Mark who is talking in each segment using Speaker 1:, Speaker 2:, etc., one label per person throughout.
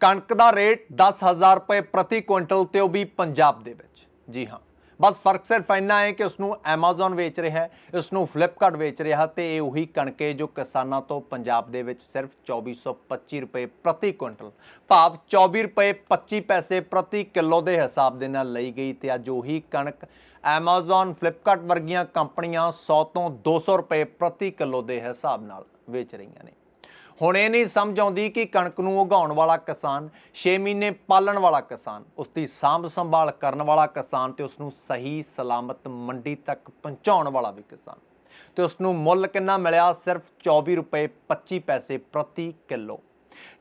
Speaker 1: ਕਣਕ ਦਾ ਰੇਟ 10000 ਰੁਪਏ ਪ੍ਰਤੀ ਕੁਇੰਟਲ ਤੇ ਉਹ ਵੀ ਪੰਜਾਬ ਦੇ ਵਿੱਚ। ਜੀ ਹਾਂ, ਬਸ ਫ਼ਰਕ ਸਿਰਫ ਇੰਨਾ ਹੈ ਕਿ ਉਸ ਨੂੰ Amazon ਵੇਚ ਰਿਹਾ ਹੈ ਇਸ ਨੂੰ Flipkart ਵੇਚ ਰਿਹਾ ਤੇ ਇਹ ਉਹੀ ਕਣਕ ਹੈ ਜੋ ਕਿਸਾਨਾਂ ਤੋਂ ਪੰਜਾਬ ਦੇ ਵਿੱਚ ਸਿਰਫ 2425 ਰੁਪਏ ਪ੍ਰਤੀ ਕੁਇੰਟਲ, ਭਾਵ 24 ਰੁਪਏ 25 ਪੈਸੇ ਪ੍ਰਤੀ ਕਿਲੋ ਦੇ ਹਿਸਾਬ ਦੇ ਨਾਲ ਲਈ ਗਈ ਤੇ ਅੱਜ ਉਹੀ ਕਣਕ Amazon, Flipkart ਵਰਗੀਆਂ ਕੰਪਨੀਆਂ 100 ਤੋਂ 200 ਰੁਪਏ ਪ੍ਰਤੀ ਕਿਲੋ ਦੇ ਹਿਸਾਬ ਨਾਲ ਵੇਚ ਰਹੀਆਂ ਨੇ। ਹੁਣ ਇਹ ਨਹੀਂ ਸਮਝ ਆਉਂਦੀ ਕਿ ਕਣਕ ਨੂੰ ਉਗਾਉਣ ਵਾਲਾ ਕਿਸਾਨ 6 ਮਹੀਨੇ ਪਾਲਣ ਵਾਲਾ ਕਿਸਾਨ ਉਸ ਦੀ ਸਾਂਭ ਸੰਭਾਲ ਕਰਨ ਵਾਲਾ ਕਿਸਾਨ ਤੇ ਉਸ ਨੂੰ ਸਹੀ ਸਲਾਮਤ ਮੰਡੀ ਤੱਕ ਪਹੁੰਚਾਉਣ ਵਾਲਾ ਵੀ ਕਿਸਾਨ। ਤੇ ਉਸ ਨੂੰ ਮੁੱਲ ਕਿੰਨਾ ਮਿਲਿਆ? ਸਿਰਫ 24 ਰੁਪਏ 25 ਪੈਸੇ ਪ੍ਰਤੀ ਕਿਲੋ।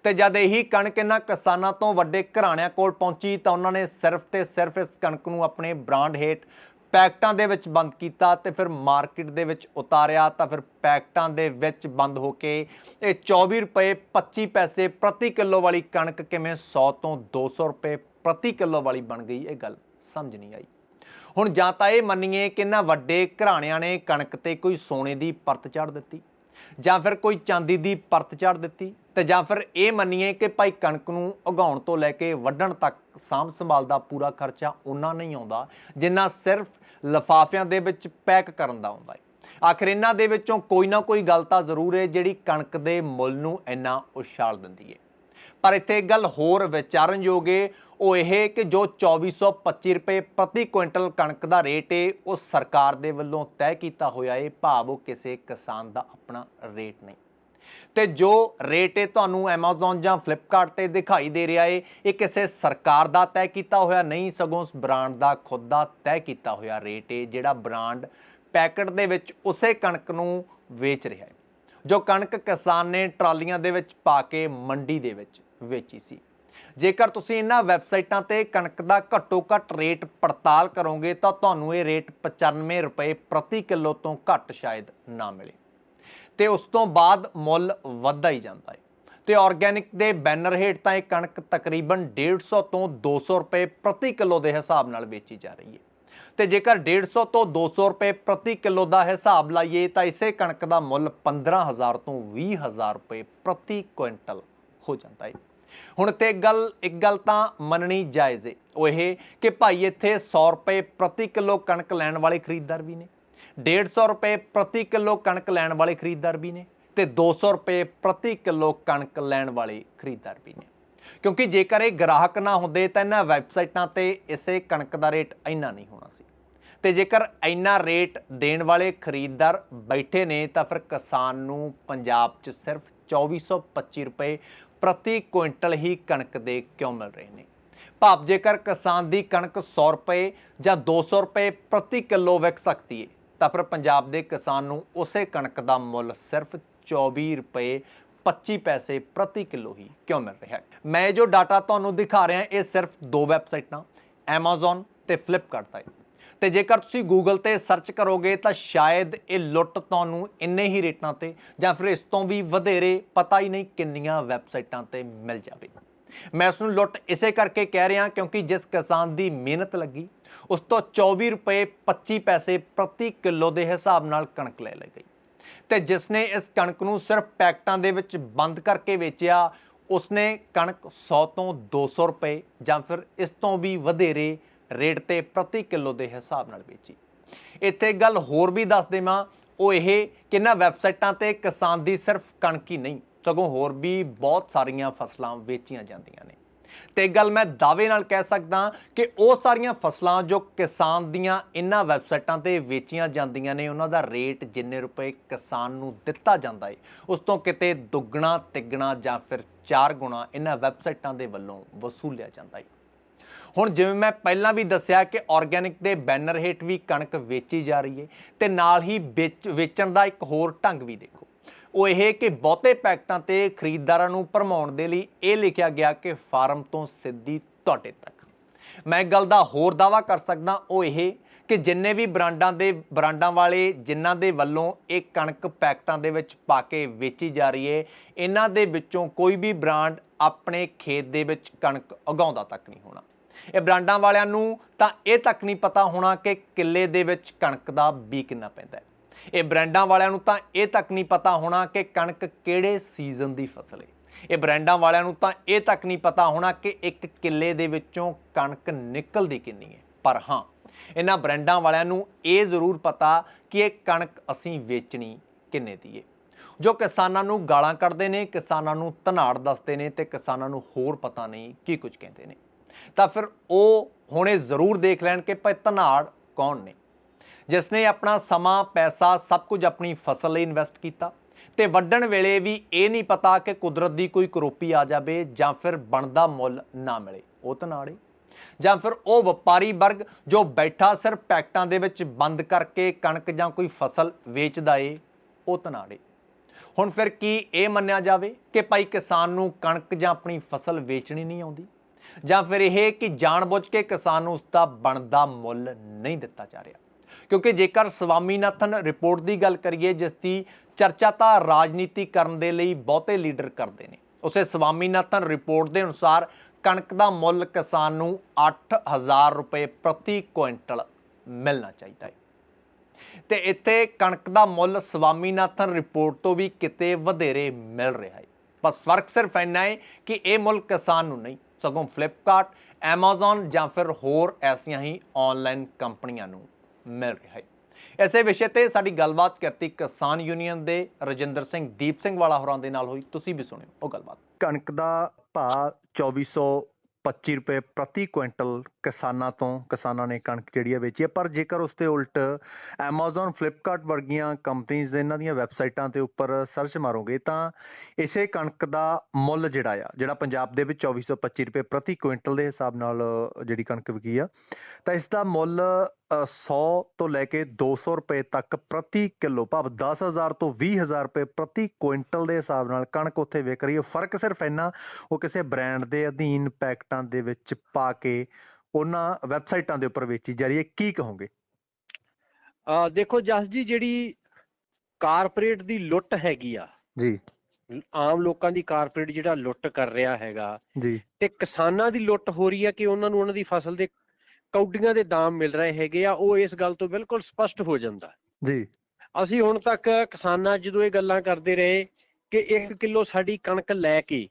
Speaker 1: ਤੇ ਜਦ ਇਹੀ ਕਣਕ ਇਹਨਾਂ ਕਿਸਾਨਾਂ ਤੋਂ ਵੱਡੇ ਘਰਾਣਿਆਂ ਕੋਲ ਪਹੁੰਚੀ ਤਾਂ ਉਹਨਾਂ ਨੇ ਸਿਰਫ ਤੇ ਸਿਰਫ ਇਸ ਕਣਕ ਨੂੰ ਆਪਣੇ ਬ੍ਰਾਂਡ ਹੇਠ ਪੈਕਟਾਂ ਦੇ ਵਿੱਚ ਬੰਦ ਕੀਤਾ ਤੇ ਫਿਰ ਮਾਰਕੀਟ ਦੇ ਵਿੱਚ ਉਤਾਰਿਆ ਤਾਂ ਫਿਰ ਪੈਕਟਾਂ ਦੇ ਵਿੱਚ ਬੰਦ ਹੋ ਕੇ ਇਹ 24 ਰੁਪਏ 25 ਪੈਸੇ ਪ੍ਰਤੀ ਕਿਲੋ ਵਾਲੀ ਕਣਕ ਕਿਵੇਂ 100 ਤੋਂ 200 ਰੁਪਏ ਪ੍ਰਤੀ ਕਿਲੋ ਵਾਲੀ ਬਣ ਗਈ, ਇਹ ਗੱਲ ਸਮਝ ਨਹੀਂ ਆਈ। ਹੁਣ ਜਾਂ ਤਾਂ ਇਹ ਮੰਨੀਏ ਕਿ ਇਹਨਾਂ ਵੱਡੇ ਘਰਾਣਿਆਂ ਨੇ ਕਣਕ ਤੇ ਕੋਈ ਸੋਨੇ ਦੀ ਪਰਤ ਚੜ ਦਿੱਤੀ। ਜਾਂ ਫਿਰ ਕੋਈ ਚਾਂਦੀ ਦੀ ਪਰਤ ਚੜ ਦਿੱਤੀ ਤੇ ਜਾਂ ਫਿਰ ਇਹ ਮੰਨੀਏ ਕਿ ਭਾਈ ਕਣਕ ਨੂੰ ਉਗਾਉਣ ਤੋਂ ਲੈ ਕੇ ਵੱਢਣ ਤੱਕ ਸਾਂਭ ਸੰਭਾਲ ਦਾ ਪੂਰਾ ਖਰਚਾ ਉਹਨਾਂ ਨਹੀਂ ਆਉਂਦਾ, ਜਿੰਨਾ ਸਿਰਫ ਲਫਾਫਿਆਂ ਦੇ ਵਿੱਚ ਪੈਕ ਕਰਨ ਦਾ ਆਉਂਦਾ ਹੈ। ਆਖਿਰ ਇਹਨਾਂ ਦੇ ਵਿੱਚੋਂ ਕੋਈ ਨਾ ਕੋਈ ਗੱਲ ਤਾਂ ਜ਼ਰੂਰ ਹੈ ਜਿਹੜੀ ਕਣਕ ਦੇ ਮੁੱਲ ਨੂੰ ਇੰਨਾ ਉਛਾਲ ਦਿੰਦੀ ਹੈ। ਪਰ ਇੱਥੇ ਇੱਕ ਗੱਲ ਹੋਰ ਵਿਚਾਰਨਯੋਗ ਏ, ਉਹ ਇਹ ਕਿ ਜੋ 2425 ਰੁਪਏ ਪ੍ਰਤੀ ਕੁਇੰਟਲ ਕਣਕ ਦਾ ਰੇਟ ਏ, ਉਹ ਸਰਕਾਰ ਦੇ ਵੱਲੋਂ ਤੈਅ ਕੀਤਾ ਹੋਇਆ ਏ, ਭਾਵ ਉਹ ਕਿਸੇ ਕਿਸਾਨ ਦਾ ਆਪਣਾ ਰੇਟ ਨਹੀਂ। ਤੇ ਜੋ ਰੇਟ ਹੈ ਤੁਹਾਨੂੰ Amazon ਜਾਂ Flipkart ਤੇ ਦਿਖਾਈ ਦੇ ਰਿਹਾ ਹੈ ਇਹ ਕਿਸੇ ਸਰਕਾਰ ਦਾ ਤੈਅ ਕੀਤਾ ਹੋਇਆ ਨਹੀਂ, ਸਗੋਂ ਉਸ ਬ੍ਰਾਂਡ ਦਾ, ਖੁਦ ਦਾ ਤੈਅ ਕੀਤਾ ਹੋਇਆ ਰੇਟ ਏ, ਜਿਹੜਾ ਬ੍ਰਾਂਡ ਪੈਕਟ ਦੇ ਵਿੱਚ ਉਸੇ ਕਣਕ ਨੂੰ ਵੇਚ ਰਿਹਾ ਹੈ ਜੋ ਕਣਕ ਕਿਸਾਨ ਨੇ ਟਰਾਲੀਆਂ ਦੇ ਵਿੱਚ ਪਾ ਕੇ, ਮੰਡੀ ਦੇ ਵਿੱਚ ਵੇਚੀ ਸੀ। ਜੇਕਰ ਤੁਸੀਂ ਇਹਨਾਂ ਵੈਬਸਾਈਟਾਂ ਤੇ ਕਣਕ ਦਾ ਘੱਟੋ ਘੱਟ ਰੇਟ ਪੜਤਾਲ ਕਰੋਗੇ, ਤਾਂ ਤੁਹਾਨੂੰ ਇਹ ਰੇਟ 95 ਰੁਪਏ ਪ੍ਰਤੀ ਕਿਲੋ ਤੋਂ ਘੱਟ ਸ਼ਾਇਦ ਨਾ ਮਿਲੇ। ਤੇ ਉਸ ਤੋਂ ਬਾਅਦ ਮੁੱਲ ਵੱਧਦਾ ਹੀ ਜਾਂਦਾ ਹੈ। ਤੇ ਆਰਗੈਨਿਕ ਦੇ ਬੈਨਰ ਹੇਠ ਤਾਂ ਇਹ ਕਣਕ ਤਕਰੀਬਨ 150 ਤੋਂ 200 ਰੁਪਏ ਪ੍ਰਤੀ ਕਿਲੋ ਦੇ ਹਿਸਾਬ ਨਾਲ ਵੇਚੀ ਜਾ ਰਹੀ ਹੈ। ਤੇ ਜੇਕਰ 150 ਤੋਂ 200 ਰੁਪਏ ਪ੍ਰਤੀ ਕਿਲੋ ਦਾ ਹਿਸਾਬ ਲਾਈਏ, ਤਾਂ ਇਸੇ ਕਣਕ ਦਾ ਮੁੱਲ 15000 ਤੋਂ 20000 ਰੁਪਏ ਪ੍ਰਤੀ ਕੁਇੰਟਲ ਹੋ ਜਾਂਦਾ ਹੈ। ਹੁਣ ਤੇ ਗੱਲ, ਇੱਕ ਗੱਲ ਤਾਂ ਮੰਨਣੀ ਜਾਇਜ਼ ਹੈ ਉਹ ਇਹ ਕਿ ਭਾਈ ਇੱਥੇ 100 ਰੁਪਏ ਪ੍ਰਤੀ ਕਿਲੋ ਕਣਕ ਲੈਣ ਵਾਲੇ ਖਰੀਦਦਾਰ ਵੀ ਨੇ 150 ਰੁਪਏ ਪ੍ਰਤੀ ਕਿਲੋ ਕਣਕ ਲੈਣ ਵਾਲੇ ਖਰੀਦਦਾਰ ਵੀ ਨੇ ਤੇ 200 ਰੁਪਏ ਪ੍ਰਤੀ ਕਿਲੋ ਕਣਕ ਲੈਣ ਵਾਲੇ ਖਰੀਦਦਾਰ ਵੀ ਨੇ। ਕਿਉਂਕਿ ਜੇਕਰ ਇਹ ਗ੍ਰਾਹਕ ਨਾ ਹੁੰਦੇ ਤਾਂ ਇਹਨਾਂ ਵੈਬਸਾਈਟਾਂ ਤੇ ਇਸੇ ਕਣਕ ਦਾ ਰੇਟ ਇੰਨਾ ਨਹੀਂ ਹੋਣਾ ਸੀ। ਤੇ ਜੇਕਰ ਇੰਨਾ ਰੇਟ ਦੇਣ ਵਾਲੇ ਖਰੀਦਦਾਰ ਬੈਠੇ ਨੇ ਤਾਂ ਫਿਰ ਕਿਸਾਨ ਨੂੰ ਪੰਜਾਬ 'ਚ ਸਿਰਫ 2425 ਰੁਪਏ ਪ੍ਰਤੀ ਕੁਇੰਟਲ ਹੀ ਕਣਕ ਦੇ ਕਿਉਂ ਮਿਲ ਰਹੇ ਨੇ? ਭਾਵ ਜੇਕਰ ਕਿਸਾਨ ਦੀ ਕਣਕ 100 ਰੁਪਏ ਜਾਂ 200 ਰੁਪਏ ਪ੍ਰਤੀ ਕਿਲੋ ਵਿਕ ਸਕਦੀ ਹੈ ਤਾਂ ਫਿਰ ਪੰਜਾਬ ਦੇ ਕਿਸਾਨ ਨੂੰ ਉਸੇ ਕਣਕ ਦਾ ਮੁੱਲ ਸਿਰਫ 24 ਰੁਪਏ 25 ਪੈਸੇ ਪ੍ਰਤੀ ਕਿਲੋ ਹੀ ਕਿਉਂ ਮਿਲ ਰਿਹਾ ਹੈ? ਮੈਂ ਜੋ ਡਾਟਾ ਤੁਹਾਨੂੰ ਦਿਖਾ ਰਿਹਾ, ਇਹ ਸਿਰਫ ਦੋ ਵੈਬਸਾਈਟਾਂ, Amazon ਤੇ Flipkart ਦਾ ਹੈ। ਤੇ ਜੇਕਰ ਤੁਸੀਂ ਗੂਗਲ ਤੇ ਸਰਚ ਕਰੋਗੇ ਤਾਂ ਸ਼ਾਇਦ ਇਹ ਲੁੱਟ ਤੁਹਾਨੂੰ ਇੰਨੇ ਹੀ ਰੇਟਾਂ ਤੇ ਜਾਂ ਫਿਰ ਇਸ ਤੋਂ ਵੀ ਵਧੇਰੇ ਪਤਾ ਹੀ ਨਹੀਂ ਕਿੰਨੀਆਂ ਵੈਬਸਾਈਟਾਂ ਤੇ ਮਿਲ ਜਾਵੇ। ਮੈਂ ਇਸ ਨੂੰ ਲੁੱਟ ਇਸੇ ਕਰਕੇ ਕਹਿ ਰਿਹਾ ਕਿਉਂਕਿ ਜਿਸ ਕਿਸਾਨ ਦੀ ਮਿਹਨਤ ਲੱਗੀ, ਉਸ ਤੋਂ 24 ਰੁਪਏ 25 ਪੈਸੇ ਪ੍ਰਤੀ ਕਿਲੋ ਦੇ ਹਿਸਾਬ ਨਾਲ ਕਣਕ ਲੈ ਲਈ ਗਈ। ਤੇ ਜਿਸ ਨੇ ਇਸ ਕਣਕ ਨੂੰ ਸਿਰਫ ਪੈਕਟਾਂ ਦੇ ਵਿੱਚ ਬੰਦ ਕਰਕੇ ਵੇਚਿਆ, ਉਸਨੇ ਕਣਕ 100 ਤੋਂ 200 ਰੁਪਏ ਜਾਂ ਫਿਰ ਇਸ ਤੋਂ ਵੀ ਵਧੇਰੇ ਰੇਟ ਤੇ ਪ੍ਰਤੀ ਕਿਲੋ ਦੇ ਹਿਸਾਬ ਨਾਲ ਵੇਚੀ। ਇੱਥੇ ਇੱਕ ਗੱਲ ਹੋਰ ਵੀ ਦੱਸ ਦੇਵਾਂ, ਉਹ ਇਹ ਕਿ ਇਹਨਾਂ ਵੈਬਸਾਈਟਾਂ ਤੇ ਕਿਸਾਨ ਦੀ ਸਿਰਫ ਕਣਕ ਹੀ ਨਹੀਂ, ਸਗੋਂ ਹੋਰ ਵੀ ਬਹੁਤ ਸਾਰੀਆਂ ਫਸਲਾਂ ਵੇਚੀਆਂ ਜਾਂਦੀਆਂ ਨੇ। ਤੇ ਇੱਕ ਗੱਲ ਮੈਂ ਦਾਅਵੇ ਨਾਲ ਕਹਿ ਸਕਦਾ ਕਿ ਉਹ ਸਾਰੀਆਂ ਫਸਲਾਂ ਜੋ ਕਿਸਾਨ ਦੀਆਂ ਇਹਨਾਂ ਵੈਬਸਾਈਟਾਂ ਤੇ ਵੇਚੀਆਂ ਜਾਂਦੀਆਂ ਨੇ, ਉਹਨਾਂ ਦਾ ਰੇਟ ਜਿੰਨੇ ਰੁਪਏ ਕਿਸਾਨ ਨੂੰ ਦਿੱਤਾ ਜਾਂਦਾ ਹੈ ਉਸ ਤੋਂ ਕਿਤੇ ਦੁੱਗਣਾ, ਤਿੱਗਣਾ ਜਾਂ ਫਿਰ ਚਾਰ ਗੁਣਾ ਇਹਨਾਂ ਵੈਬਸਾਈਟਾਂ ਦੇ ਵੱਲੋਂ ਵਸੂਲਿਆ ਜਾਂਦਾ ਹੈ ਹੁਣ ਜਿਵੇਂ ਮੈਂ ਪਹਿਲਾਂ ਵੀ ਦੱਸਿਆ ਕਿ ਆਰਗੈਨਿਕ ਦੇ ਬੈਨਰ ਹੇਠ ਵੀ ਕਣਕ ਵੇਚੀ ਜਾ ਰਹੀ ਹੈ ਤੇ ਨਾਲ ਹੀ ਵੇਚ- ਵੇਚਣ ਦਾ ਇੱਕ ਹੋਰ ਢੰਗ ਵੀ ਦੇਖੋ। ਉਹ ਇਹ ਕਿ ਬਹੁਤੇ ਪੈਕਟਾਂ ਤੇ ਖਰੀਦਦਾਰਾਂ ਨੂੰ ਭਰਮਾਉਣ ਦੇ ਲਈ ਇਹ ਲਿਖਿਆ ਗਿਆ ਕਿ ਫਾਰਮ ਤੋਂ ਸਿੱਧੀ ਤੁਹਾਡੇ ਤੱਕ। ਮੈਂ ਇੱਕ ਗੱਲ ਦਾ ਹੋਰ ਦਾਵਾ ਕਰ ਸਕਦਾ, ਉਹ ਇਹ ਕਿ ਜਿੰਨੇ ਵੀ ਬ੍ਰਾਂਡਾਂ ਦੇ, ਬ੍ਰਾਂਡਾਂ ਵਾਲੇ ਜਿਨ੍ਹਾਂ ਦੇ ਵੱਲੋਂ ਇਹ ਕਣਕ ਪੈਕਟਾਂ ਦੇ ਵਿੱਚ ਪਾ ਕੇ ਵੇਚੀ ਜਾ ਰਹੀ ਹੈ ਇਹਨਾਂ ਦੇ ਵਿੱਚੋਂ ਕੋਈ ਵੀ ਬ੍ਰਾਂਡ ਆਪਣੇ ਖੇਤ ਦੇ ਵਿੱਚ ਕਣਕ ਉਗਾਉਂਦਾ ਤੱਕ ਨਹੀਂ ਹੋਣਾ। ਇਹ ਬ੍ਰਾਂਡਾਂ ਵਾਲਿਆਂ ਨੂੰ ਤਾਂ ਇਹ ਤੱਕ ਨਹੀਂ ਪਤਾ ਹੋਣਾ ਕਿ ਕਿੱਲੇ ਦੇ ਵਿੱਚ ਕਣਕ ਦਾ ਬੀ ਕਿੰਨਾ ਪੈਂਦਾ ਹੈ। ਇਹ ਬ੍ਰਾਂਡਾਂ ਵਾਲਿਆਂ ਨੂੰ ਤਾਂ ਇਹ ਤੱਕ ਨਹੀਂ ਪਤਾ ਹੋਣਾ ਕਿ ਕਣਕ ਕਿਹੜੇ ਸੀਜ਼ਨ ਦੀ ਫਸਲ ਹੈ। ਇਹ ਬ੍ਰਾਂਡਾਂ ਵਾਲਿਆਂ ਨੂੰ ਤਾਂ ਇਹ ਤੱਕ ਨਹੀਂ ਪਤਾ ਹੋਣਾ ਕਿ ਇੱਕ ਕਿੱਲੇ ਦੇ ਵਿੱਚੋਂ ਕਣਕ ਨਿਕਲਦੀ ਕਿੰਨੀ ਹੈ। ਪਰ ਹਾਂ, ਇਹਨਾਂ ਬ੍ਰਾਂਡਾਂ ਵਾਲਿਆਂ ਨੂੰ ਇਹ ਜ਼ਰੂਰ ਪਤਾ ਕਿ ਇਹ ਕਣਕ ਅਸੀਂ ਵੇਚਣੀ ਕਿੰਨੇ ਦੀ ਹੈ। ਜੋ ਕਿਸਾਨਾਂ ਨੂੰ ਗਾਲਾਂ ਕੱਢਦੇ ਨੇ, ਕਿਸਾਨਾਂ ਨੂੰ ਧਨਾੜ ਦੱਸਦੇ ਨੇ ਤੇ ਕਿਸਾਨਾਂ ਨੂੰ ਹੋਰ ਪਤਾ ਨਹੀਂ ਕੀ ਕੁਝ ਕਹਿੰਦੇ ਨੇ। ਤਾਂ ਫਿਰ ਉਹ ਹੁਣੇ ਜ਼ਰੂਰ ਦੇਖ ਲੈਣ ਕਿ ਭਾਈ ਧਨਾੜ ਕੌਣ ਨੇ। ਜਿਸ ਨੇ ਆਪਣਾ ਸਮਾਂ, ਪੈਸਾ, ਸਭ ਕੁਝ ਆਪਣੀ ਫਸਲ ਲਈ ਇਨਵੈਸਟ ਕੀਤਾ ਤੇ ਵੱਢਣ ਵੇਲੇ ਵੀ ਇਹ ਨਹੀਂ ਪਤਾ ਕਿ ਕੁਦਰਤ ਦੀ ਕੋਈ ਕਰੋਪੀ ਆ ਜਾਵੇ ਜਾਂ ਫਿਰ ਬਣਦਾ ਮੁੱਲ ਨਾ ਮਿਲੇ। ਉਹ ਧਨਾੜੇ। ਜਾਂ ਫਿਰ ਉਹ ਵਪਾਰੀ ਵਰਗ ਜੋ ਬੈਠਾ ਸਿਰਫ ਪੈਕਟਾਂ ਦੇ ਵਿੱਚ ਬੰਦ ਕਰਕੇ ਕਣਕ ਜਾਂ ਕੋਈ ਫਸਲ ਵੇਚਦਾ ਏ, ਉਹ ਧਨਾੜੇ। ਹੁਣ ਫਿਰ ਕੀ ਇਹ ਮੰਨਿਆ ਜਾਵੇ ਕਿ ਭਾਈ ਕਿਸਾਨ ਨੂੰ ਕਣਕ ਜਾਂ ਆਪਣੀ ਫਸਲ ਵੇਚਣੀ ਨਹੀਂ ਆਉਂਦੀ? ਜਾਂ ਫਿਰ ਇਹ ਕਿ ਜਾਣਬੁੱਝ ਕੇ ਕਿਸਾਨ ਨੂੰ ਉਸ ਦਾ ਬਣਦਾ ਮੁੱਲ ਨਹੀਂ ਦਿੱਤਾ ਜਾ ਰਿਹਾ। ਕਿਉਂਕਿ ਜੇਕਰ ਸਵਾਮੀਨਾਥਨ ਰਿਪੋਰਟ ਦੀ ਗੱਲ ਕਰੀਏ, ਜਿਸ ਦੀ ਚਰਚਾ ਤਾਂ ਰਾਜਨੀਤੀ ਕਰਨ ਦੇ ਲਈ ਬਹੁਤੇ ਲੀਡਰ ਕਰਦੇ ਨੇ, ਉਸੇ ਸਵਾਮੀਨਾਥਨ ਰਿਪੋਰਟ ਦੇ ਅਨੁਸਾਰ ਕਣਕ ਦਾ ਮੁੱਲ ਕਿਸਾਨ ਨੂੰ 8000 ਰੁਪਏ ਪ੍ਰਤੀ ਕੁਇੰਟਲ ਮਿਲਣਾ ਚਾਹੀਦਾ ਹੈ। ਤੇ ਇੱਥੇ ਕਣਕ ਦਾ ਮੁੱਲ ਸਵਾਮੀਨਾਥਨ ਰਿਪੋਰਟ ਤੋਂ ਵੀ ਕਿਤੇ ਵਧੇਰੇ ਮਿਲ ਰਿਹਾ ਹੈ। ਬਸ ਫ਼ਰਕ ਸਿਰਫ ਇੰਨਾ ਹੈ ਕਿ ਇਹ ਮੁੱਲ ਕਿਸਾਨ ਨੂੰ ਨਹੀਂ ਸਗੋਂ ਫਲਿੱਪਕਾਰਟ Amazon ਜਾਂ ਫਿਰ ਹੋਰ ਐਸੀਆਂ ਹੀ ਆਨਲਾਈਨ ਕੰਪਨੀਆਂ ਨੂੰ ਮਿਲ ਰਿਹਾ ਹੈ। ਐਸੇ ਵਿਸ਼ੇ ਤੇ ਸਾਡੀ ਗੱਲਬਾਤ ਕਰਤੀ ਕਿਸਾਨ ਯੂਨੀਅਨ ਦੇ ਰਜਿੰਦਰ ਸਿੰਘ, ਦੀਪ ਸਿੰਘ ਵਾਲਾ ਹੋਰਾਂ ਦੇ ਨਾਲ ਹੋਈ। ਤੁਸੀਂ ਵੀ ਸੁਣਿਓ ਉਹ ਗੱਲਬਾਤ।
Speaker 2: ਕਣਕ ਦਾ ਭਾਅ 2425 ਰੁਪਏ ਪ੍ਰਤੀ ਕੁਇੰਟਲ ਕਿਸਾਨਾਂ ਤੋਂ ਕਿਸਾਨਾਂ ਨੇ ਕਣਕ ਜਿਹੜੀ ਹੈ ਵੇਚੀ ਹੈ। ਪਰ ਜੇਕਰ ਉਸ ਤੇ ਉਲਟ Amazon Flipkart ਵਰਗੀਆਂ ਕੰਪਨੀਆਂ ਇਹਨਾਂ ਦੀਆਂ ਵੈਬਸਾਈਟਾਂ ਤੇ ਉੱਪਰ ਸਰਚ ਮਾਰੋਗੇ ਤਾਂ ਇਸੇ ਕਣਕ ਦਾ ਮੁੱਲ ਜਿਹੜਾ ਆ ਜਿਹੜਾ ਪੰਜਾਬ ਦੇ ਵਿੱਚ 2425 ਰੁਪਏ ਪ੍ਰਤੀ ਕੁਇੰਟਲ ਦੇ ਹਿਸਾਬ ਨਾਲ ਜਿਹੜੀ ਕਣਕ ਵਿਕੀ ਆ ਤਾਂ ਇਸ ਦਾ ਮੁੱਲ ਅ, 100 ਤੋਂ ਲੈ ਕੇ 200 ਰੁਪਏ ਤੱਕ ਪ੍ਰਤੀ ਕਿਲੋ ਭਾਵ 10000 ਤੋਂ 20000 ਰੁਪਏ ਪ੍ਰਤੀ ਕੁਇੰਟਲ ਦੇ ਹਿਸਾਬ ਨਾਲ ਕਣਕ ਉੱਥੇ ਵਿਕ ਰਹੀ ਹੈ। ਫ਼ਰਕ ਸਿਰਫ ਇੰਨਾ ਉਹ ਕਿਸੇ ਬ੍ਰਾਂਡ ਦੇ ਅਧੀਨ ਪੈਕਟਾਂ ਦੇ ਵਿੱਚ ਪਾ ਕੇ ਉਹਨਾਂ ਵੈਬਸਾਈਟਾਂ ਦੇ ਉੱਪਰ ਵੇਚੀ ਜਾ ਰਹੀ ਹੈ ਕੀ ਕਹੋਗੇ?
Speaker 3: ਆ ਦੇਖੋ ਜਸ ਜੀ ਜਿਹੜੀ ਕਾਰਪੋਰੇਟ ਦੀ ਲੁੱਟ ਹੈਗੀ ਆ
Speaker 2: ਜੀ।
Speaker 3: ਆਮ ਲੋਕਾਂ ਦੀ ਕਾਰਪੋਰੇਟ ਜਿਹੜਾ ਲੁੱਟ ਕਰ ਰਿਹਾ ਹੈਗਾ
Speaker 2: ਜੀ।
Speaker 3: ਤੇ ਕਿਸਾਨਾਂ ਦੀ ਲੁੱਟ ਹੋ ਰਹੀ ਹੈ ਕਿ ਉਹਨਾਂ ਨੂੰ ਉਹਨਾਂ ਦੀ ਫਸਲ ਦੇ ਕੌਡੀਆਂ ਦੇ ਦਾਮ ਮਿਲ ਰਹੇ ਹੈਗੇ ਆ ਉਹ ਇਸ ਗੱਲ ਤੋਂ ਬਿਲਕੁਲ ਸਪਸ਼ਟ ਹੋ ਜਾਂਦਾ।
Speaker 2: ਜੀ।
Speaker 3: ਅਸੀਂ ਹੁਣ ਤੱਕ ਕਿਸਾਨਾਂ ਜਦੋਂ ਇਹ ਗੱਲਾਂ ਕਰਦੇ ਰਹੇ ਕਿ 1 ਕਿਲੋ ਸਾਡੀ ਕਣਕ ਲੈ ਕੇ।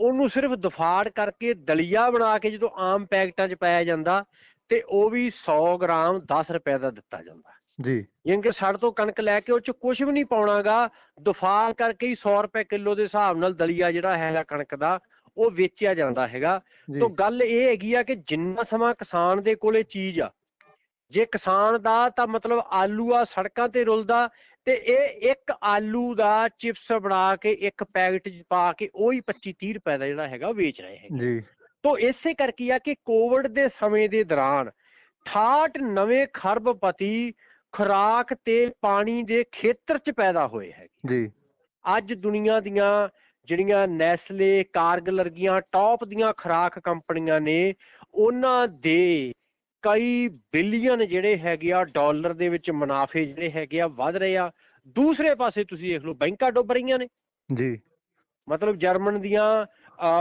Speaker 3: ਉਹਨੂੰ ਸਿਰਫ ਦਫਾੜ ਕਰਕੇ ਦਲੀਆ ਬਣਾ ਕੇ ਜਦੋਂ ਆਮ ਪੈਕਟਾਂ 'ਚ ਪਾਇਆ ਜਾਂਦਾ ਤੇ ਉਹ ਵੀ 100 ਗ੍ਰਾਮ 10 ਰੁਪਏ ਦਾ ਦਿੱਤਾ ਜਾਂਦਾ।
Speaker 2: ਜੀ।
Speaker 3: ਯਾਨੀ ਕਿ ਸਾਡੇ ਤੋਂ ਕਣਕ ਲੈ ਕੇ ਉਹ ਚ ਕੁਝ ਵੀ ਨਹੀਂ ਪਾਉਣਾਗਾ ਦਫਾੜ ਕਰਕੇ ਹੀ 100 ਰੁਪਏ ਕਿਲੋ ਦੇ ਹਿਸਾਬ ਨਾਲ ਦਲੀਆ ਜਿਹੜਾ ਹੈਗਾ ਕਣਕ ਦਾ ਉਹ ਵੇਚਿਆ ਜਾਂਦਾ ਹੈਗਾ। ਤੋਂ ਗੱਲ ਇਹ ਹੈਗੀ ਆ ਕਿ ਜਿੰਨਾ ਸਮਾਂ ਕਿਸਾਨ ਦੇ ਕੋਲੇ ਚੀਜ਼ ਆ ਜੇ ਕਿਸਾਨ ਦਾ ਤਾਂ ਮਤਲਬ ਆਲੂ ਆ ਸੜਕਾਂ ਤੇ ਰੁਲਦਾ ਤੇ ਇਹ ਇੱਕ ਆਲੂ ਦਾ ਚਿਪਸ ਬਣਾ ਕੇ ਇੱਕ ਪੈਕਟ ਚ ਪਾ ਕੇ ਉਹੀ 25 30 ਰੁਪਏ ਦਾ ਜਿਹੜਾ ਹੈਗਾ ਵੇਚ ਰਹੇ ਹੈਗੇ।
Speaker 2: ਜੀ।
Speaker 3: ਤੋਂ ਇਸੇ ਕਰਕੇ ਆ ਕਿ ਕੋਵਿਡ ਦੇ ਸਮੇਂ ਦੇ ਦੌਰਾਨ 68 ਨਵੇਂ ਖਰਬਪਤੀ ਖੁਰਾਕ ਤੇ ਪਾਣੀ ਦੇ ਖੇਤਰ 'ਚ ਪੈਦਾ ਹੋਏ ਹੈਗੇ।
Speaker 2: ਜੀ।
Speaker 3: ਅੱਜ ਦੁਨੀਆ ਦੀਆਂ ਜਿਹੜੀਆਂ ਨੈਸਲੇ ਕਾਰਗਿਲ ਵਰਗੀਆਂ ਟੌਪ ਦੀਆਂ ਖੁਰਾਕ ਕੰਪਨੀਆਂ ਨੇ ਉਹਨਾਂ ਦੇ ਕਈ ਬਿਲੀਅਨ ਜਿਹੜੇ ਹੈਗੇ ਆ ਡਾਲਰ ਦੇ ਵਿੱਚ ਮੁਨਾਫੇ ਜਿਹੜੇ ਹੈਗੇ ਆ ਵਧ ਰਹੇ ਆ। ਦੂਸਰੇ ਪਾਸੇ ਤੁਸੀਂ ਦੇਖ ਲਓ ਬੈਂਕਾਂ ਡੁੱਬ ਰਹੀਆਂ ਨੇ।
Speaker 2: ਜੀ।
Speaker 3: ਮਤਲਬ ਜਰਮਨ ਦੀਆਂ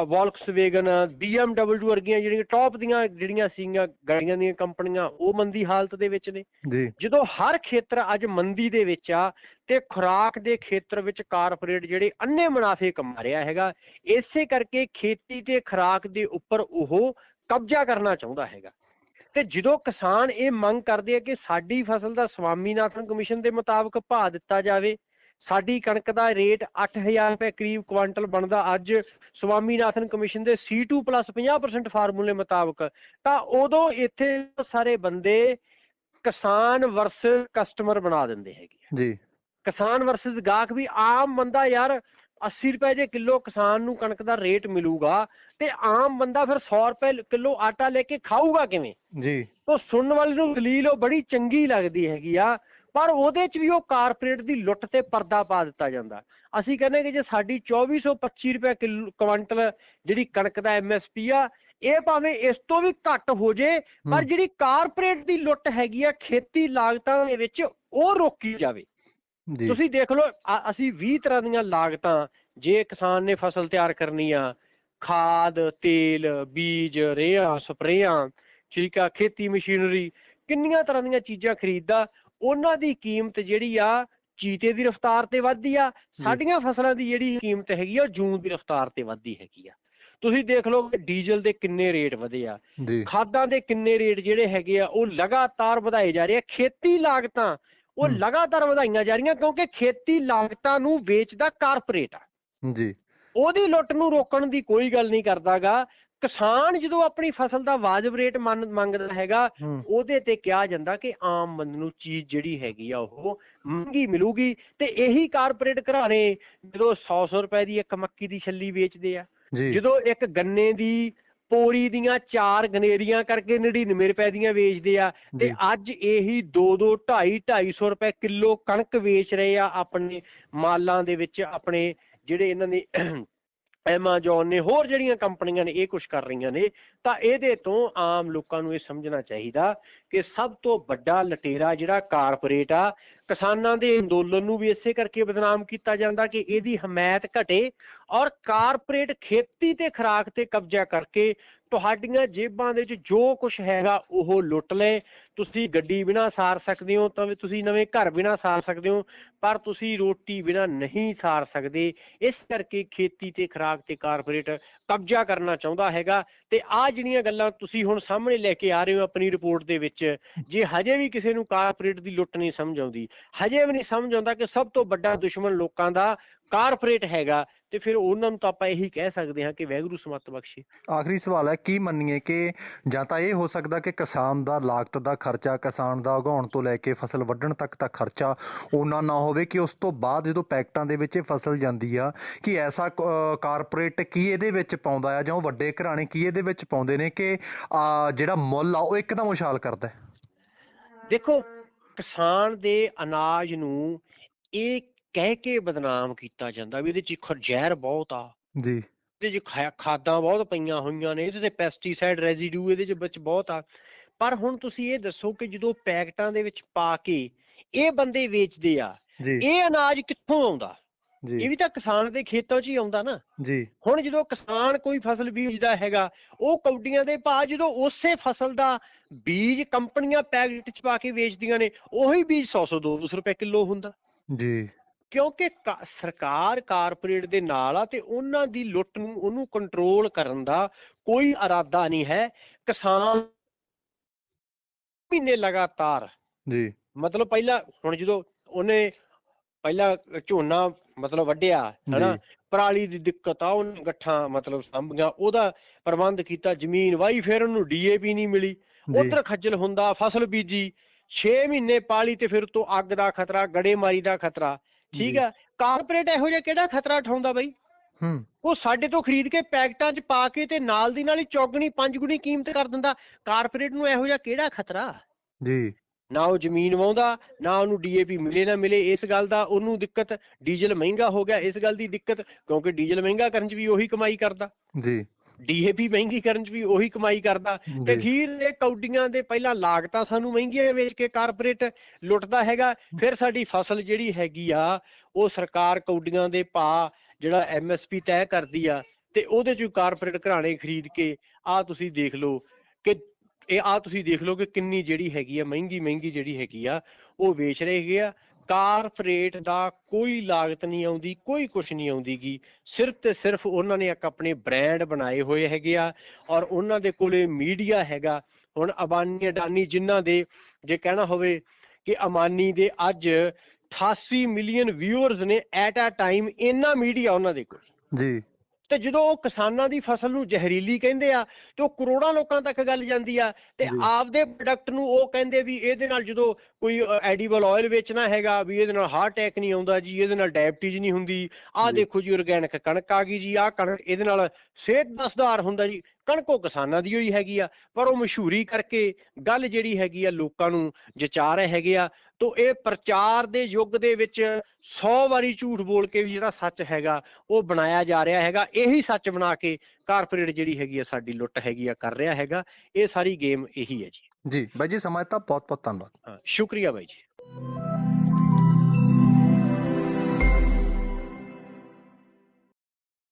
Speaker 3: ਵੋਲਕਸਵੇਗਨ BMW ਵਰਗੀਆਂ ਜਿਹੜੀਆਂ ਟੌਪ ਦੀਆਂ ਜਿਹੜੀਆਂ ਸੀਗੀਆਂ ਗਾੜੀਆਂ ਦੀਆਂ ਕੰਪਨੀਆਂ ਉਹ ਮੰਦੀ ਹਾਲਤ ਦੇ ਵਿੱਚ ਨੇ।
Speaker 2: ਜੀ।
Speaker 3: ਜਦੋਂ ਹਰ ਖੇਤਰ ਅੱਜ ਮੰਦੀ ਦੇ ਵਿੱਚ ਆ ਤੇ ਖੁਰਾਕ ਦੇ ਖੇਤਰ ਵਿੱਚ ਕਾਰਪੋਰੇਟ ਜਿਹੜੇ ਅੰਨੇ ਮੁਨਾਫੇ ਕਮਾ ਰਿਹਾ ਹੈਗਾ ਇਸੇ ਕਰਕੇ ਖੇਤੀ ਤੇ ਖੁਰਾਕ ਦੇ ਉੱਪਰ ਉਹ ਕਬਜ਼ਾ ਕਰਨਾ ਚਾਹੁੰਦਾ ਹੈਗਾ। ਤੇ ਜਦੋਂ ਕਿਸਾਨ ਇਹ ਮੰਗ ਕਰਦੇ ਆ ਕਿ ਸਾਡੀ ਫਸਲ ਦਾ ਸਵਾਮੀਨਾਥਨ ਕਮਿਸ਼ਨ ਦੇ ਮੁਤਾਬਕ ਭਾਅ ਦਿੱਤਾ ਜਾਵੇ ਸਾਡੀ ਕਣਕ ਦਾ ਰੇਟ 8000 ਰੁਪਏ ਕਰੀਬ ਕੁਆਂਟਲ ਬਣਦਾ ਅੱਜ ਸਵਾਮੀਨਾਥਨ ਕਮਿਸ਼ਨ ਦੇ C2 50% ਫਾਰਮੂਲੇ ਮੁਤਾਬਕ ਤਾਂ ਉਦੋਂ ਇੱਥੇ ਸਾਰੇ ਬੰਦੇ ਕਿਸਾਨ ਵਰਸ ਕਸਟਮਰ ਬਣਾ ਦਿੰਦੇ ਹੈਗੇ।
Speaker 2: ਜੀ
Speaker 3: ਕਿਸਾਨ ਵਰਸਸ ਗਾਹਕ ਵੀ ਆਮ ਬੰਦਾ ਯਾਰ 80 ਰੁਪਏ ਜੇ ਕਿਲੋ ਕਿਸਾਨ ਨੂੰ ਕਣਕ ਦਾ ਰੇਟ ਮਿਲੂਗਾ ਤੇ ਆਮ ਬੰਦਾ ਫਿਰ 100 ਰੁਪਏ ਕਿਲੋ ਆਟਾ ਲੈ ਕੇ ਖਾਊਗਾ ਕਿਵੇਂ?
Speaker 2: ਜੀ।
Speaker 3: ਉਹ ਸੁਣਨ ਵਾਲੇ ਨੂੰ ਦਲੀਲ ਉਹ ਬੜੀ ਚੰਗੀ ਲੱਗਦੀ ਹੈਗੀ ਆ ਪਰ ਉਹਦੇ ਚ ਵੀ ਉਹ ਕਾਰਪੋਰੇਟ ਦੀ ਲੁੱਟ ਤੇ ਪਰਦਾ ਪਾ ਦਿੱਤਾ ਜਾਂਦਾ। ਅਸੀਂ ਕਹਿੰਦੇ ਕਿ ਜੇ ਸਾਡੀ 2425 ਰੁਪਏ ਕਿਲੋ ਕੁਇੰਟਲ ਜਿਹੜੀ ਕਣਕ ਦਾ ਐਮਐਸਪੀ ਆ ਇਹ ਭਾਵੇਂ ਇਸ ਤੋਂ ਵੀ ਘੱਟ ਹੋ ਜੇ ਪਰ। ਜਿਹੜੀ ਕਾਰਪੋਰੇਟ ਦੀ ਲੁੱਟ ਹੈਗੀ ਆ ਖੇਤੀ ਲਾਗਤਾਂ ਦੇ ਵਿੱਚ ਉਹ ਰੋਕੀ ਜਾਵੇ। ਤੁਸੀਂ ਦੇਖ ਲਓ ਅਸੀਂ 20 ਤਰ੍ਹਾਂ ਦੀਆਂ ਲਾਗਤਾਂ ਜੇ ਕਿਸਾਨ ਨੇ ਫਸਲ ਤਿਆਰ ਕਰਨੀ ਆ। ਖਾਦ ਤੇਲ ਬੀਜ ਰੇਹਾਂ ਸਪਰੇਆਂ ਠੀਕ ਆ ਖੇਤੀ ਮਸ਼ੀਨਰੀ ਕਿੰਨੀਆਂ ਤਰ੍ਹਾਂ ਦੀਆਂ ਚੀਜ਼ਾਂ ਖਰੀਦਦਾ ਉਹਨਾਂ ਦੀ ਕੀਮਤ ਜਿਹੜੀ ਆ ਚੀਤੇ ਦੀ ਰਫ਼ਤਾਰ ਤੇ ਵੱਧਦੀ ਆ। ਸਾਡੀਆਂ ਫਸਲਾਂ ਦੀ ਜਿਹੜੀ ਕੀਮਤ ਹੈਗੀ ਆ ਉਹ ਜੂਨ ਦੀ ਰਫ਼ਤਾਰ ਤੇ ਵੱਧਦੀ ਹੈਗੀ ਆ। ਤੁਸੀਂ ਦੇਖ ਲਓ ਕਿ ਡੀਜ਼ਲ ਦੇ ਕਿੰਨੇ ਰੇਟ ਵਧੇ ਆ। ਖਾਦਾਂ ਦੇ ਕਿੰਨੇ ਰੇਟ ਜਿਹੜੇ ਹੈਗੇ ਆ ਉਹ ਲਗਾਤਾਰ ਵਧਾਏ ਜਾ ਰਹੇ ਆ। ਖੇਤੀ ਲਾਗਤਾਂ ਉਹ। ਲਗਾਤਾਰ ਵਧਾਈਆਂ ਜਾ ਰਹੀਆਂ ਕਿਉਂਕਿ ਖੇਤੀ ਲਾਗਤਾਂ ਨੂੰ ਵੇਚਦਾ ਕਾਰਪੋਰੇਟ ਆ।
Speaker 2: ਜੀ।
Speaker 3: ਉਹਦੀ ਲੁੱਟ ਨੂੰ ਰੋਕਣ ਦੀ ਕੋਈ ਗੱਲ ਨਹੀਂ ਕਰਦਾਗਾ। ਕਿਸਾਨ ਜਦੋਂ ਆਪਣੀ ਫਸਲ ਦਾ ਵਾਜਬ ਰੇਟ ਮੰਗਦਾ ਹੈਗਾ ਉਹਦੇ ਤੇ ਕਿਹਾ ਜਾਂਦਾ ਕਿ ਆਮ ਬੰਦੇ ਨੂੰ ਚੀਜ਼ ਜਿਹੜੀ ਹੈਗੀ ਆ ਉਹ ਮਹਿੰਗੀ ਮਿਲੂਗੀ ਤੇ ਇਹੀ ਕਾਰਪੋਰੇਟ ਘਰਾਣੇ ਜਦੋਂ 100-100 ਰੁਪਏ ਦੀ ਇੱਕ ਮੱਕੀ ਦੀ ਛੱਲੀ ਵੇਚਦੇ ਆ। ਜਦੋਂ ਇੱਕ ਗੰਨੇ ਦੀ ਪੋਰੀ ਦੀਆਂ ਚਾਰ ਗਨੇਰੀਆਂ ਕਰਕੇ 99 ਰੁਪਏ ਦੀਆਂ ਵੇਚਦੇ ਆ। ਤੇ ਅੱਜ ਇਹੀ 2-2 2.5 250 ਰੁਪਏ ਕਿਲੋ ਕਣਕ ਵੇਚ ਰਹੇ ਆ ਆਪਣੇ ਮਾਲਾਂ ਦੇ ਵਿੱਚ ਆਪਣੇ ਜਿਹੜੇ ਇਹਨਾਂ ਦੇ ਐਮਾਜ਼ੋਨ ਨੇ ਹੋਰ ਜਿਹੜੀਆਂ ਕੰਪਨੀਆਂ ਨੇ ਇਹ ਕੁਝ ਕਰ ਰਹੀਆਂ ਨੇ, ਤਾਂ ਇਹਦੇ ਤੋਂ ਆਮ ਲੋਕਾਂ ਨੂੰ ਇਹ ਸਮਝਣਾ ਚਾਹੀਦਾ ਕਿ ਸਭ ਤੋਂ ਵੱਡਾ ਲਟੇਰਾ ਜਿਹੜਾ ਕਾਰਪੋਰੇਟ ਆ, ਕਿਸਾਨਾਂ ਦੇ ਅੰਦੋਲਨ ਨੂੰ ਵੀ ਇਸੇ ਕਰਕੇ ਬਦਨਾਮ ਕੀਤਾ ਜਾਂਦਾ ਕਿ ਇਹਦੀ ਹਮਾਇਤ ਘਟੇ ਔਰ ਕਾਰਪੋਰੇਟ ਖੇਤੀ ਤੇ ਖੁਰਾਕ ਤੇ ਕਬਜ਼ਾ ਕਰਕੇ ਤੁਹਾਡੀਆਂ ਜੇਬਾਂ ਦੇ ਵਿੱਚ ਜੋ ਕੁਝ ਹੈਗਾ, ਉਹ ਲੁੱਟ ਲੈ ਤੁਸੀਂ ਗੱਡੀ ਬਿਨਾ ਸਾਰ ਸਕਦੇ ਹੋ, ਤਾਂ ਤੁਸੀਂ ਨਵੇਂ ਘਰ ਬਿਨਾ ਸਾਰ ਸਕਦੇ ਹੋ, ਪਰ ਤੁਸੀਂ ਰੋਟੀ ਬਿਨਾ ਨਹੀਂ ਸਾਰ ਸਕਦੇ। ਇਸ ਕਰਕੇ ਖੇਤੀ ਤੇ ਖੁਰਾਕ ਤੇ ਕਾਰਪੋਰੇਟ ਕਬਜ਼ਾ ਕਰਨਾ ਚਾਹੁੰਦਾ ਹੈਗਾ। ਤੇ ਆ ਜਿਹੜੀਆਂ ਗੱਲਾਂ ਤੁਸੀਂ ਹੁਣ ਸਾਹਮਣੇ ਲੈ ਕੇ ਆ ਰਹੇ ਹੋ ਆਪਣੀ ਰਿਪੋਰਟ ਦੇ ਵਿੱਚ, ਜੇ ਹਜੇ ਵੀ ਕਿਸੇ ਨੂੰ ਕਾਰਪੋਰੇਟ ਦੀ ਲੁੱਟ ਨਹੀਂ ਸਮਝ ਆਉਂਦੀ, ਹਜੇ ਵੀ ਨਹੀਂ ਸਮਝ ਆਉਂਦਾ ਕਿ ਸਭ ਤੋਂ ਵੱਡਾ ਦੁਸ਼ਮਣ ਲੋਕਾਂ ਦਾ ਕਾਰਪੋਰੇਟ ਹੈਗਾ। ਤੇ ਫਿਰ ਉਹਨਾਂ ਨੂੰ ਤਾਂ ਆਪਾਂ ਇਹੀ ਕਹਿ ਸਕਦੇ ਹਾਂ ਕਿ ਵੈਗਰੂ ਸਮਤ ਬਖਸ਼ੇ।
Speaker 2: ਆਖਰੀ ਸਵਾਲ ਹੈ ਕੀ ਮੰਨੀਏ ਕਿ ਜਾਂ ਤਾਂ ਇਹ ਹੋ ਸਕਦਾ ਕਿ ਕਿਸਾਨ ਦਾ ਲਾਗਤ ਦਾ ਖਰਚਾ ਕਿਸਾਨ ਦਾ ਉਗਾਉਣ ਤੋਂ ਲੈ ਕੇ ਫਸਲ ਵੱਢਣ ਤੱਕ ਦਾ ਖਰਚਾ ਉਹਨਾਂ ਨਾ ਹੋਵੇ ਕਿ ਉਸ ਤੋਂ ਬਾਅਦ ਜਦੋਂ ਪੈਕਟਾਂ ਦੇ ਵਿੱਚ ਫਸਲ ਜਾਂਦੀ ਆ ਕਿ ਐਸਾ ਕਾਰਪੋਰੇਟ ਕੀ ਇਹਦੇ ਵਿੱਚ ਪਾਉਂਦਾ ਆ ਜਾਂ ਉਹ ਵੱਡੇ ਘਰਾਣੇ ਕੀ ਇਹਦੇ ਵਿੱਚ ਪਾਉਂਦੇ ਨੇ ਕਿ ਜਿਹੜਾ ਮੁੱਲ ਆ ਉਹ ਇੱਕਦਮ ਉਛਾਲ ਕਰਦਾ
Speaker 3: ਦੇਖੋ ਕਿਸਾਨ ਦੇ ਅਨਾਜ ਨੂੰ ਇਹ ਕਹਿ ਕੇ ਬਦਨਾਮ ਕੀਤਾ ਜਾਂਦਾ ਵੀ ਇਹਦੇ ਚ ਖਰ ਜ਼ਹਿਰ ਬਹੁਤ ਆ।
Speaker 2: ਜੀ।
Speaker 3: ਇਹਦੇ ਚ ਖਾਦਾਂ ਬਹੁਤ ਪਈਆਂ ਹੋਈਆਂ ਨੇ ਇਹਦੇ ਤੇ ਪੈਸਟੀਸਾਈਡ ਰੈਜ਼ੀਡਿਊ ਇਹਦੇ ਚ ਵਿੱਚ ਬਹੁਤ ਆ। ਪਰ ਹੁਣ ਤੁਸੀਂ ਇਹ ਦੱਸੋ ਕਿ ਜਦੋਂ ਪੈਕਟਾਂ ਦੇ ਵਿੱਚ ਪਾ ਕੇ ਇਹ ਬੰਦੇ ਵੇਚਦੇ ਆ ਇਹ ਅਨਾਜ ਕਿੱਥੋਂ ਆਉਂਦਾ? ਇਹ ਵੀ ਤਾਂ ਕਿਸਾਨ ਦੇ ਖੇਤਾਂ 'ਚ ਹੀ ਆਉਂਦਾ ਨਾ।
Speaker 2: ਜੀ।
Speaker 3: ਹੁਣ ਜਦੋਂ ਕਿਸਾਨ ਕੋਈ ਫਸਲ ਬੀਜਦਾ ਹੈਗਾ ਉਹ ਕੌਡੀਆਂ ਦੇ ਭਾਅ ਜਦੋਂ ਉਸੇ ਫਸਲ ਦਾ ਬੀਜ ਕੰਪਨੀਆਂ ਪੈਕਟ 'ਚ ਪਾ ਕੇ ਵੇਚਦੀਆਂ ਨੇ ਉਹੀ ਬੀਜ 100 200 ਰੁਪਏ ਕਿਲੋ ਹੁੰਦਾ।
Speaker 2: ਜੀ।
Speaker 3: ਕਿਉਂਕਿ ਸਰਕਾਰ ਕਾਰਪੋਰੇਟ ਦੇ ਨਾਲ ਆ ਤੇ ਉਹਨਾਂ ਦੀ ਲੁੱਟ ਨੂੰ ਉਹਨੂੰ ਕੰਟਰੋਲ ਕਰਨ ਦਾ ਕੋਈ ਇਰਾਦਾ ਨਹੀਂ ਹੈ। ਕਿਸਾਨ ਮਹੀਨੇ ਲਗਾਤਾਰ
Speaker 2: ਜੀ।
Speaker 3: ਮਤਲਬ ਪਹਿਲਾਂ ਹੁਣ ਜਦੋਂ ਉਹਨੇ ਪਹਿਲਾਂ ਝੋਨਾ ਮਤਲਬ ਵੱਢਿਆ ਹਨਾ ਪਰਾਲੀ ਦੀ ਦਿੱਕਤ ਆ ਉਹਨੇ ਗੱਠਾਂ ਮਤਲਬ ਸੰਭੀਆਂ ਉਹਦਾ ਪ੍ਰਬੰਧ ਕੀਤਾ ਜ਼ਮੀਨ ਵਾਈ ਫਿਰ ਉਹਨੂੰ ਡੀਏਪੀ ਨਹੀਂ ਮਿਲੀ। ਉਧਰ ਖੱਜਲ ਹੁੰਦਾ ਫਸਲ ਬੀਜੀ 6 ਮਹੀਨੇ ਪਾਲੀ ਤੇ ਫਿਰ ਤੋਂ ਅੱਗ ਦਾ ਖਤਰਾ ਗੜੇਮਾਰੀ ਦਾ ਖਤਰਾ। ਠੀਕ। ਆ ਕਾਰਪੋਰੇਟ ਇਹੋ ਜਿਹਾ ਕਿਹੜਾ ਖਤਰਾ ਉਠਾਉਂਦਾ ਬਈ?
Speaker 2: ਹੂੰ।
Speaker 3: ਉਹ ਸਾਡੇ ਤੋਂ ਖਰੀਦ ਕੇ ਪੈਕਟਾਂ 'ਚ ਪਾ ਕੇ ਤੇ ਨਾਲ ਦੀ ਨਾਲ ਹੀ ਚੌਗਣੀ ਪੰਜਗੁਣੀ ਕੀਮਤ ਕਰ ਦਿੰਦਾ। ਕਾਰਪੋਰੇਟ ਨੂੰ ਇਹੋ ਜਿਹਾ ਕਿਹੜਾ ਖਤਰਾ?
Speaker 2: ਜੀ।
Speaker 3: ਨਾ ਉਹ ਜ਼ਮੀਨ ਵਾਉਂਦਾ ਨਾ ਉਹਨੂੰ ਡੀਏਪੀ ਮਿਲੇ ਨਾ ਮਿਲੇ ਇਸ ਗੱਲ ਦਾ ਉਹਨੂੰ ਦਿੱਕਤ ਡੀਜ਼ਲ ਮਹਿੰਗਾ ਹੋ ਗਿਆ ਇਸ ਗੱਲ ਦੀ ਦਿੱਕਤ ਕਿਉਂਕਿ ਡੀਜ਼ਲ ਮਹਿੰਗਾ ਕਰਨ 'ਚ ਵੀ ਉਹੀ ਕਮਾਈ ਕਰਦਾ।
Speaker 2: ਜੀ।
Speaker 3: ਡੀਏਪੀ ਮਹਿੰਗੀ ਕਰਨ 'ਚ ਵੀ ਉਹੀ ਕਮਾਈ ਕਰਦਾ। ਤੇ ਅਖੀਰ ਦੇ ਕੌਡੀਆਂ ਦੇ ਪਹਿਲਾਂ ਲਾਗਤਾਂ ਸਾਨੂੰ ਮਹਿੰਗੀਆਂ ਵੇਚ ਕੇ ਕਾਰਪੋਰੇਟ ਲੁੱਟਦਾ ਹੈਗਾ। ਫਿਰ ਸਾਡੀ ਫਸਲ ਜਿਹੜੀ ਹੈਗੀ ਆ ਉਹ ਸਰਕਾਰ ਕੌਡੀਆਂ ਦੇ ਭਾਅ ਜਿਹੜਾ ਐਮਐਸਪੀ ਤੈਅ ਕਰਦੀ ਆ ਤੇ ਉਹਦੇ 'ਚ ਕਾਰਪੋਰੇਟ ਘਰਾਣੇ ਖਰੀਦ ਕੇ ਆ ਤੁਸੀਂ ਦੇਖ ਲਓ ਕਿ ਇਹ ਆ ਤੁਸੀਂ ਦੇਖ ਲਓ ਕਿ ਕਿੰਨੀ ਜਿਹੜੀ ਹੈਗੀ ਆ ਮਹਿੰਗੀ ਮਹਿੰਗੀ ਜਿਹੜੀ ਹੈਗੀ ਆ ਉਹ ਵੇਚ ਰਹੇ ਹੈਗੇ ਆ। ਕਾਰਪੋਰੇਟ ਦਾ ਕੋਈ ਲਾਗਤ ਨਹੀਂ ਆਉਂਦੀ, ਕੋਈ ਕੁਝ ਨਹੀਂ ਆਉਂਦੀਗੀ। ਸਿਰਫ ਤੇ ਸਿਰਫ ਉਹਨਾਂ ਨੇ ਇੱਕ ਆਪਣੇ ਬ੍ਰਾਂਡ ਬਣਾਏ ਹੋਏ ਹੈਗੇ ਆ ਔਰ ਉਹਨਾਂ ਦੇ ਕੋਲੇ ਮੀਡੀਆ ਹੈਗਾ। ਹੁਣ ਅਬਾਨੀ ਅਡਾਨੀ ਜਿਨ੍ਹਾਂ ਦੇ ਜੇ ਕਹਿਣਾ ਹੋਵੇ ਕਿ ਅਮਾਨੀ ਦੇ ਅੱਜ 88 ਮਿਲੀਅਨ ਵਿਊਅਰਸ ਨੇ ਐਟ ਅ ਟਾਈਮ ਇੰਨਾ ਮੀਡੀਆ ਉਹਨਾਂ ਦੇ ਕੋਲ।
Speaker 2: ਜੀ।
Speaker 3: ਤੇ ਜਦੋਂ ਉਹ ਕਿਸਾਨਾਂ ਦੀ ਫਸਲ ਨੂੰ ਜ਼ਹਿਰੀਲੀ ਕਹਿੰਦੇ ਆ ਤੇ ਉਹ ਕਰੋੜਾਂ ਲੋਕਾਂ ਤੱਕ ਗੱਲ ਜਾਂਦੀ ਆ ਤੇ। ਆਪਦੇ ਪ੍ਰੋਡਕਟ ਨੂੰ ਉਹ ਕਹਿੰਦੇ ਵੀ ਇਹਦੇ ਨਾਲ ਜਦੋਂ ਕੋਈ ਐਡੀਬਲ ਆਇਲ ਵੇਚਣਾ ਹੈਗਾ ਵੀ ਇਹਦੇ ਨਾਲ ਹਾਰਟ ਅਟੈਕ ਨਹੀਂ ਆਉਂਦਾ ਜੀ ਇਹਦੇ ਨਾਲ ਡਾਇਬਟੀਜ਼ ਨਹੀਂ ਹੁੰਦੀ ਆਹ। ਦੇਖੋ ਜੀ ਆਰਗੈਨਿਕ ਕਣਕ ਆ ਗਈ ਜੀ ਆਹ ਕਣਕ ਇਹਦੇ ਨਾਲ ਸਿਹਤ ਦਾ ਸੁਧਾਰ ਹੁੰਦਾ ਜੀ ਕਣਕ ਕਿਸਾਨਾਂ ਦੀ ਹੋਈ ਹੈਗੀ ਆ ਪਰ ਉਹ ਮਸ਼ਹੂਰੀ ਕਰਕੇ ਗੱਲ ਜਿਹੜੀ ਹੈਗੀ ਆ ਲੋਕਾਂ ਨੂੰ ਜਚਾ ਰਹੇ ਹੈਗੇ ਆ ਤੋ ਇਹ ਪ੍ਰਚਾਰ ਦੇ ਯੁੱਗ ਦੇ ਵਿੱਚ 100 ਵਾਰੀ ਝੂਠ ਬੋਲ ਕੇ ਵੀ ਜਿਹੜਾ ਸੱਚ ਹੈਗਾ ਉਹ ਬਣਾਇਆ ਜਾ ਰਿਹਾ ਹੈਗਾ ਇਹੀ ਸੱਚ ਬਣਾ ਕੇ ਕਾਰਪੋਰੇਟ ਜਿਹੜੀ ਹੈਗੀ ਆ ਸਾਡੀ ਲੁੱਟ ਹੈਗੀ ਆ ਕਰ ਰਿਹਾ ਹੈਗਾ ਇਹ ਸਾਰੀ ਗੇਮ ਇਹੀ ਹੈ ਜੀ।
Speaker 2: ਜੀ ਬਾਈ ਜੀ ਸਮਾਂ ਦਿੱਤਾ ਬਹੁਤ ਬਹੁਤ ਧੰਨਵਾਦ।
Speaker 3: ਹਾਂ ਸ਼ੁਕਰੀਆ ਬਾਈ ਜੀ।